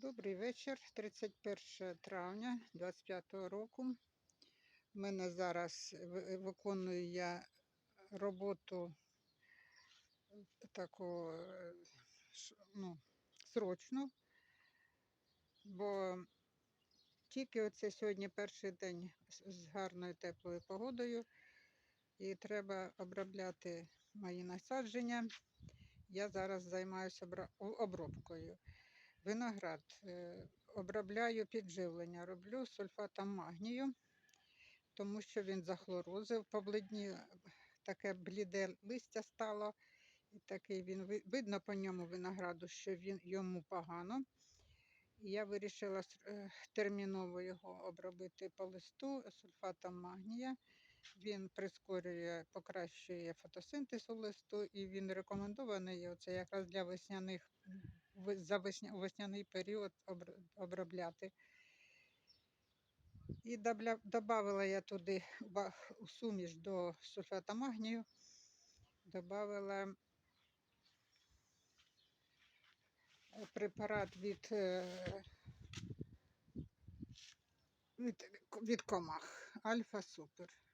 Добрий вечір, 31 травня 25 року. У мене зараз виконую я роботу таку ну, срочну, бо тільки оце сьогодні перший день з гарною теплою погодою, і треба обробляти мої насадження. Я зараз займаюся обробкою. Виноград е, обробляю підживлення, роблю сульфатом магнію, тому що він захлорозив, побледні, таке бліде листя стало. І такий він видно по ньому винограду, що він йому погано. Я вирішила е, терміново його обробити по листу сульфатом магнія. Він прискорює, покращує фотосинтез у листу, і він рекомендований оце якраз для весняних за весня, весняний період обр- обробляти. І додала я туди у суміш до сульфата магнію, додала препарат від, е, від, від комах Альфа Супер.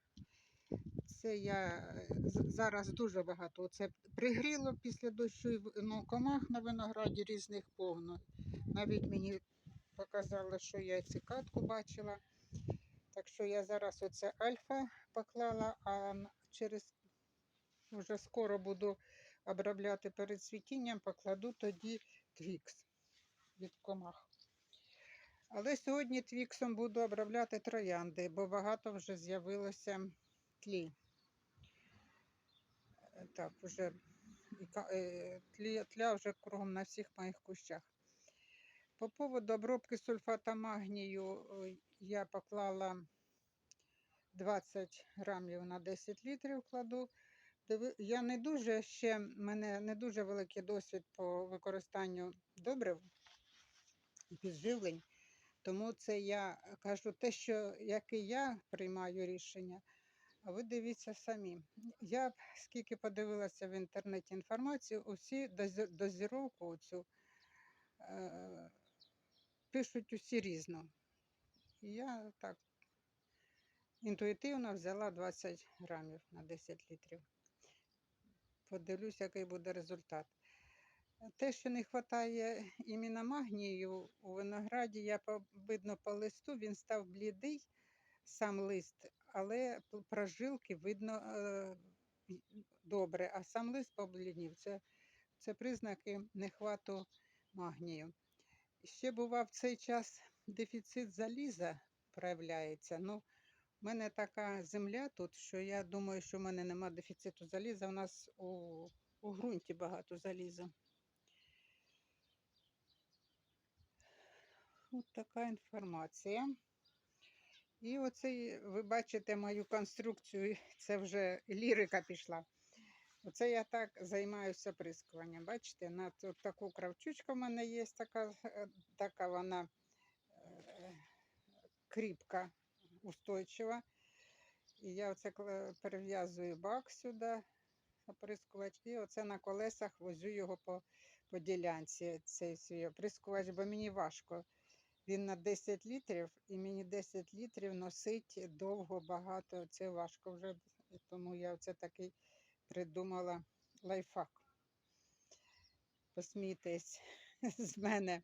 Це я е, зараз дуже багато. Це пригріло після дощу ну, комах на винограді різних повно. Навіть мені показали, що я і цикатку бачила. Так що я зараз оце альфа поклала, а через вже скоро буду обробляти перед цвітінням, покладу тоді твікс від комах. Але сьогодні твіксом буду обробляти троянди, бо багато вже з'явилося тлі. Так, вже і тлі, тля вже кругом на всіх моїх кущах. По поводу обробки сульфата магнію я поклала 20 грамів на 10 літрів кладу. Я не дуже ще, в мене не дуже великий досвід по використанню добрив і підживлень. Тому це я кажу те, що яке я приймаю рішення, а ви дивіться самі. Я скільки подивилася в інтернеті інформацію, усі дозіровку цю е, пишуть усі різно. Я так інтуїтивно взяла 20 грамів на 10 літрів. Подивлюсь, який буде результат. Те, що не вистачає іменно магнію у винограді, я видно по листу, він став блідий, сам лист, але прожилки видно е, добре, а сам лист побліднів. Це, це признаки нехвату магнію. Ще бував в цей час дефіцит заліза проявляється. Ну, у мене така земля тут, що я думаю, що в мене нема дефіциту заліза. У нас у, у ґрунті багато заліза. От така інформація. І оце ви бачите мою конструкцію, це вже лірика пішла. Оце я так займаюся прискуванням. Бачите, на таку кравчучку в мене є, така, е, така вона е, кріпка, устойчива. І я оце перев'язую бак сюди, оприскувач, і оце на колесах возю його по, по ділянці, цей свій оприскувач, бо мені важко. Він на 10 літрів, і мені 10 літрів носить довго, багато. Це важко вже. Тому я оце такий придумала лайфхак. Посмійтесь з мене.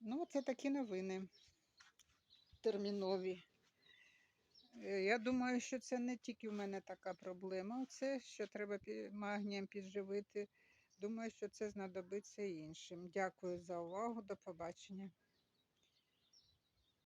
Ну, це такі новини термінові. Е, Я думаю, що це не тільки в мене така проблема. Це що треба магнієм підживити. Думаю, що це знадобиться іншим. Дякую за увагу. До побачення.